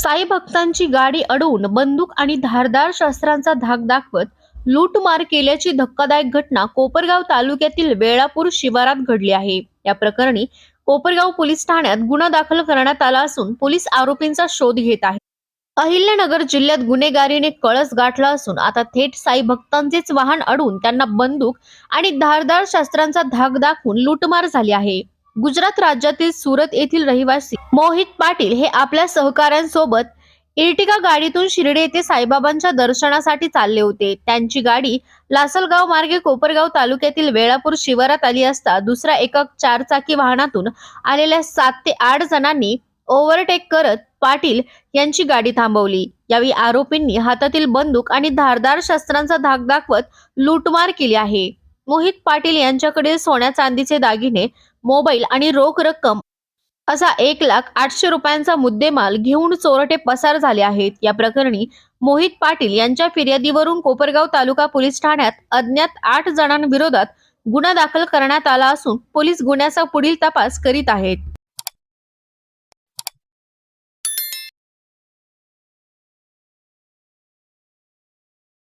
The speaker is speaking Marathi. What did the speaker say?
साई भक्तांची गाडी अडवून बंदूक आणि धारदार शस्त्रांचा धाक दाखवत लूटमार केल्याची धक्कादायक घटना कोपरगाव तालुक्यातील वेळापूर शिवारात घडली आहे. या प्रकरणी कोपरगाव पोलीस ठाण्यात गुन्हा दाखल करण्यात आला असून पोलीस आरोपींचा शोध घेत आहे अहिल्यानगर जिल्ह्यात गुन्हेगारीने कळस गाठला असून आता थेट साई भक्तांचेच वाहन अडून त्यांना बंदूक आणि धारदार शस्त्रांचा धाक दाखवून लूटमार झाली आहे. गुजरात राज्यातील सुरत येथील रहिवासी मोहित पाटील हे आपल्या सहकाऱ्यांसोबत इर्टिगा गाडीतून शिर्डी येथे साईबाबांच्या दर्शनासाठी चालले होते. त्यांची गाडी लासलगाव मार्गे कोपरगाव तालुक्यातील वेळापूर शिवारात आली असता दुसऱ्या एका चारचाकी वाहनातून आलेल्या सात ते आठ जणांनी ओव्हरटेक करत पाटील यांची गाडी थांबवली. यावेळी आरोपींनी हातातील बंदूक आणि धारदार शस्त्रांचा धाक दाखवत लूटमार केली आहे. मोहित पाटील यांच्याकडे सोन्या चांदीचे दागिने मोबाईल आणि रोख रक्कम असा एक लाख आठशे रुपयांचा मुद्देमाल घेऊन चोरटे पसार झाले आहेत. या प्रकरणी मोहित पाटील यांच्या फिर्यादीवरून कोपरगाव तालुका पोलीस ठाण्यात अज्ञात आठ जणांविरोधात गुन्हा दाखल करण्यात आला असून पोलीस गुन्ह्याचा पुढील तपास करीत आहेत.